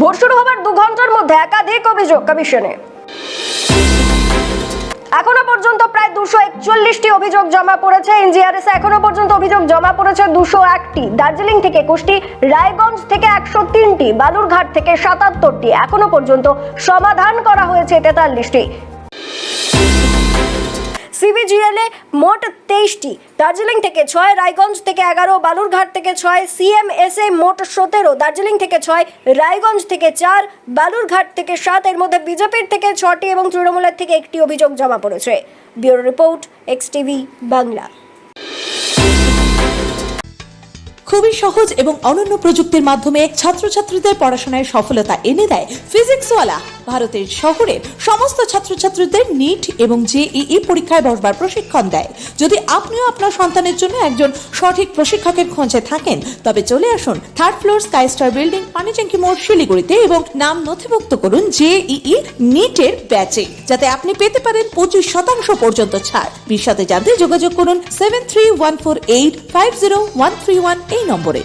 Vote শুরু হবার দু ঘণ্টার মধ্যে একাধিক অভিযোগ কমিশনে। এখনও পর্যন্ত প্রায় দুশো একচল্লিশটি অভিযোগ জমা পড়েছে। এনজিআরএস এখনও পর্যন্ত অভিযোগ জমা পড়েছে দুশো একটি। দার্জিলিং থেকে একুশটি, রায়গঞ্জ থেকে একশো তিনটি, বালুরঘাট থেকে সাতাত্তরটি। এখনও পর্যন্ত সমাধান করা হয়েছে তেতাল্লিশটি। সিবিজিএল মোট তেইশটি। দার্জিলিং থেকে ছয়, রায়গঞ্জ থেকে এগারো, বালুরঘাট থেকে ছয় সিএমএস এ মোট সতেরো, দার্জিলিং থেকে ছয়, রায়গঞ্জ থেকে চার, বালুরঘাট থেকে সাত, এর মধ্যে বিজেপির থেকে ছটি এবং তৃণমূলের থেকে একটি অভিযোগ জমা পড়েছে। Bureau report, X TV, Bangla. খুবই সহজ এবং অনন্য প্রযুক্তির মাধ্যমে ছাত্রছাত্রীদের পড়াশোনায় সফলতা এনে দেয় ফিজিক্সওয়ালা। ভারতের শহরের সমস্ত ছাত্রছাত্রীদের নিট এবং জেইই পরীক্ষায় বসবার প্রশিক্ষণ দেয়। যদি আপনিও আপনার সন্তানের জন্য একজন সঠিক প্রশিক্ষকের খোঁজে থাকেন, তবে চলে আসুন third floor sky star building Panitanki মোড় শিলিগুড়িতে এবং নাম নথিভুক্ত করুন জেইই নিটের ব্যাচে, যাতে আপনি পেতে পারেন পঁচিশ শতাংশ পর্যন্ত ছাড়। বিশদে জানতে যোগাযোগ করুন seven three one four eight five zero one three one এই নম্বরে।